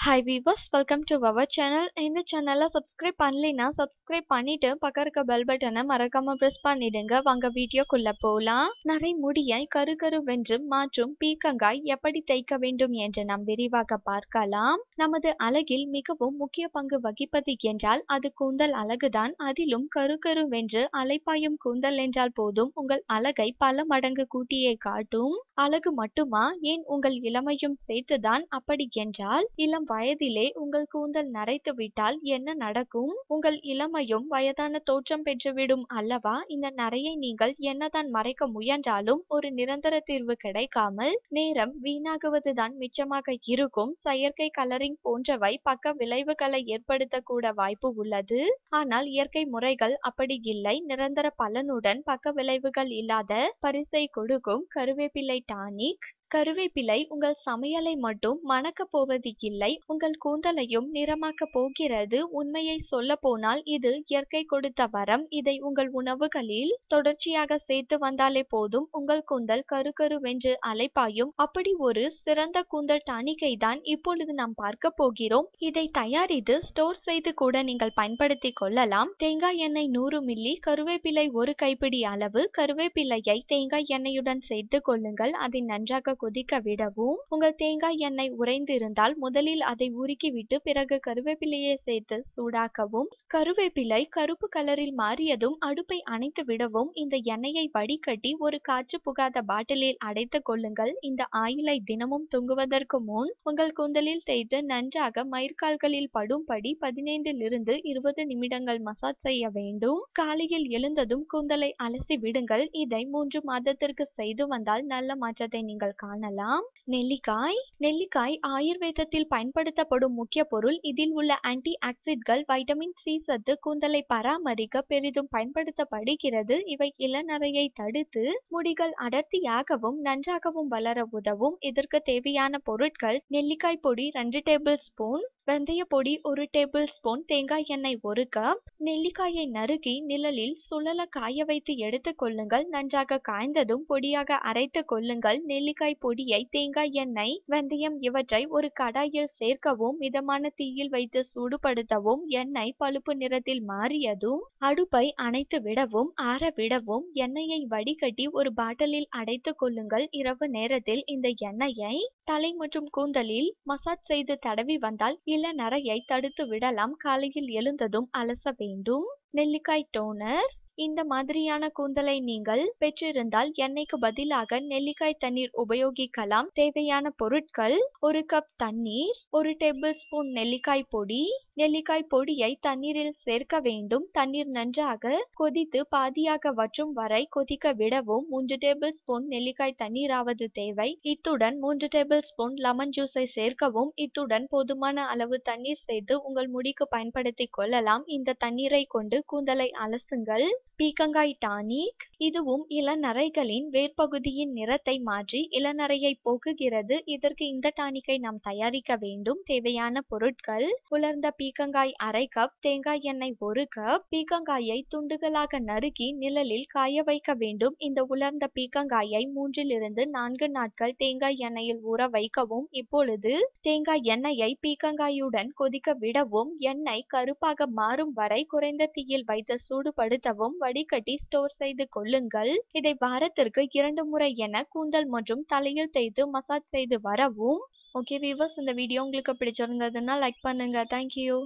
Hi viewers welcome to our channel இந்த சேனலை subscribe பண்ணலைன்னா சப்ஸ்கிரைப் பண்ணிட்டு பக்கம் இருக்க பெல் பட்டனை மறக்காம ப்ரெஸ் பண்ணிடுங்க. வாங்க வீடியோக்குள்ள போகலாம் நரை முடியை கரு கருவென்று மாற்றும் பீக்கங்காய் எப்படி தைக்க வேண்டும் என்று நாம் விரிவாக பார்க்கலாம். நமது அழகில் மிகவும் முக்கிய பங்கு வகிப்பது என்றால் அது கூந்தல் அழகுதான். அதிலும் கரு கருவென்று அலைப்பாயும் கூந்தல் என்றால் போதும். உங்கள் அழகை பல மடங்கு கூட்டியே காட்டும். அழகு மட்டுமா? ஏன் உங்கள் இளமையும் சேர்த்துதான் அப்படி என்றால் இளம் வயதிலே உங்கள் கூந்தல் நரைத்து விட்டால் என்ன நடக்கும்? உங்கள் இளமையும் வயதான தோற்றம் பெற்றுவிடும் அல்லவா? இந்த நரையை நீங்கள் என்னதான் மறைக்க முயன்றாலும் ஒரு நிரந்தர தீர்வு கிடைக்காமல் நேரம் வீணாகுவதுதான் மிச்சமாக இருக்கும். செயற்கை கலரிங் போன்றவை பக்க விளைவுகளை ஏற்படுத்தக்கூட வாய்ப்பு உள்ளது. ஆனால் இயற்கை முறைகள் அப்படி இல்லை. நிரந்தர பலனுடன் பக்க விளைவுகள் இல்லாத பரிசை கொடுக்கும் கருவேப்பிலை டானிக் கருவேப்பிலை உங்கள் சமையலை மட்டும் மணக்க போவது இல்லை உங்கள் கூந்தலையும் நிறமாக்க போகிறது. உண்மையை சொல்ல போனால் இது இயற்கை கொடுத்த வரம். இதை உங்கள் உணவுகளில் தொடர்ச்சியாக சேர்த்து வந்தாலே போதும். உங்கள் கூந்தல் கரு கருவென்று அலைப்பாயும். அப்படி ஒரு சிறந்த கூந்தல் டானிக்கை தான் இப்பொழுது நாம் பார்க்க போகிறோம். இதை தயாரித்து ஸ்டோர் செய்து கூட நீங்கள் பயன்படுத்திக் கொள்ளலாம். தேங்காய் எண்ணெய் நூறு மில்லி கருவேப்பிலை ஒரு கைப்பிடி அளவு. கருவேப்பிலையை தேங்காய் எண்ணெயுடன் சேர்த்து கொள்ளுங்கள். அதை நன்றாக கொதிக்க விடவும் உங்கள் தேங்காய் எண்ணெய் உறைந்து இருந்தால் முதலில் அதை உருக்கிவிட்டு பிறகு கருவேப்பிலையை சேர்த்து சூடாக்கவும் கருவேப்பிலை கருப்பு கலரில் மாறியதும் அடுப்பை அணைத்து விடவும் இந்த எண்ணெயை வடிகட்டி ஒரு காற்று புகாத பாட்டிலில் அடைத்து கொள்ளுங்கள். இந்த ஆயிலை தினமும் தொங்குவதற்கு முன் உங்கள் குந்தலில் தேய்த்து நன்றாக மயிர்கால்களில் படும்படி பதினைந்திலிருந்து இருபது நிமிடங்கள் மசாஜ் செய்ய வேண்டும். காலையில் எழுந்ததும் குந்தலை அலசி விடுங்கள். இதை மூன்று மாதத்திற்கு செய்து வந்தால் நல்ல மாற்றத்தை நீங்கள் காணலாம். நெல்லிக்காய். நெல்லிக்காய் ஆயுர்வேதத்தில் பயன்படுத்தப்படும் முக்கிய பொருள். இதில் உள்ள ஆன்டி ஆக்சிட்கள் வைட்டமின் சி சத்து கூந்தலை பராமரிக்க பெரிதும் பயன்படுத்தப்படுகிறது. இவை இளநரையை தடுத்து முடிகள் அடர்த்தியாகவும் நன்றாகவும் வளர உதவும். இதற்கு தேவையான பொருட்கள் நெல்லிக்காய் பொடி ரெண்டு டேபிள் ஸ்பூன் வெந்தய பொடி ஒரு டேபிள் ஸ்பூன் தேங்காய் எண்ணெய் ஒரு கப் நெல்லிக்காயை நறுக்கி நிழலில் சுழல காய வைத்து எடுத்துக் கொள்ளுங்கள். நன்றாக காய்ந்ததும் பொடியாக அரைத்து கொள்ளுங்கள். நெல்லிக்காய் பொடியை தேங்காய் எண்ணெய் வெந்தயம் இவற்றை ஒரு கடாயில் சேர்க்கவும் மிதமான தீயில் வைத்து சூடுபடுத்தவும் எண்ணெய் பழுப்பு நிறத்தில் மாறியதும் அடுப்பை அணைத்து விடவும் ஆற விடவும் எண்ணெயை வடிகட்டி ஒரு பாட்டிலில் அடைத்து கொள்ளுங்கள். இரவு நேரத்தில் இந்த எண்ணெயை தலை மற்றும் கூந்தலில் மசாஜ் செய்து தடவி வந்தால் இள நரையை தடுத்து விடலாம். காலையில் எழுந்ததும் அலச வேண்டும். நெல்லிக்காய் டோனர் இந்த மாதிரியான கூந்தலை நீங்கள் பெற்றிருந்தால் எண்ணெய்க்கு பதிலாக நெல்லிக்காய் தண்ணீர் உபயோகிக்கலாம். தேவையான பொருட்கள் ஒரு கப் தண்ணீர் ஒரு டேபிள் ஸ்பூன் நெல்லிக்காய் பொடி. நெல்லிக்காய் பொடியை தண்ணீரில் சேர்க்க வேண்டும். தண்ணீர் நன்றாக கொதித்து பாதியாக வற்றும் வரை கொதிக்க விடவும் மூன்று டேபிள் ஸ்பூன் நெல்லிக்காய் தண்ணீராவது தேவை. இத்துடன் மூன்று டேபிள் ஸ்பூன் லெமன் ஜூஸை சேர்க்கவும். இத்துடன் போதுமான அளவு தண்ணீர் சேர்த்து உங்கள் முடிக்கு பயன்படுத்திக் கொள்ளலாம். இந்த தண்ணீரை கொண்டு கூந்தலை அலசுங்கள். பீக்கங்காய் டானிக் இதுவும் இளநரைகளின் வேர்ப்பகுதியின் நிறத்தை மாற்றி இளநரையை போக்குகிறது. இதற்கு இந்த டானிக்கை நாம் தயாரிக்க வேண்டும். தேவையான பொருட்கள் உலர்ந்த பீக்கங்காய் அரை கப் தேங்காய் எண்ணெய் ஒரு கப் பீக்கங்காயை துண்டுகளாக நறுக்கி நிழலில் காய வைக்க வேண்டும். இந்த உலர்ந்த பீக்கங்காயை மூன்றிலிருந்து நான்கு நாட்கள் தேங்காய் எண்ணெயில் ஊற வைக்கவும். இப்பொழுது தேங்காய் எண்ணெயை பீக்கங்காயுடன் கொதிக்க விடவும். எண்ணெய் கருப்பாக மாறும் வரை குறைந்த தீயில் வைத்து சூடுபடுத்தவும். வடிகட்டி ஸ்டோர் செய்து கொள்ளுங்கள் இதை வாரத்திற்கு இரண்டு முறை என கூந்தல் மற்றும் தலையில் தேய்த்து மசாஜ் செய்து வரவும். ஓகே வீவர்ஸ் இந்த வீடியோ உங்களுக்கு பிடிச்சிருந்ததுன்னா லைக் பண்ணுங்க. தேங்க்யூ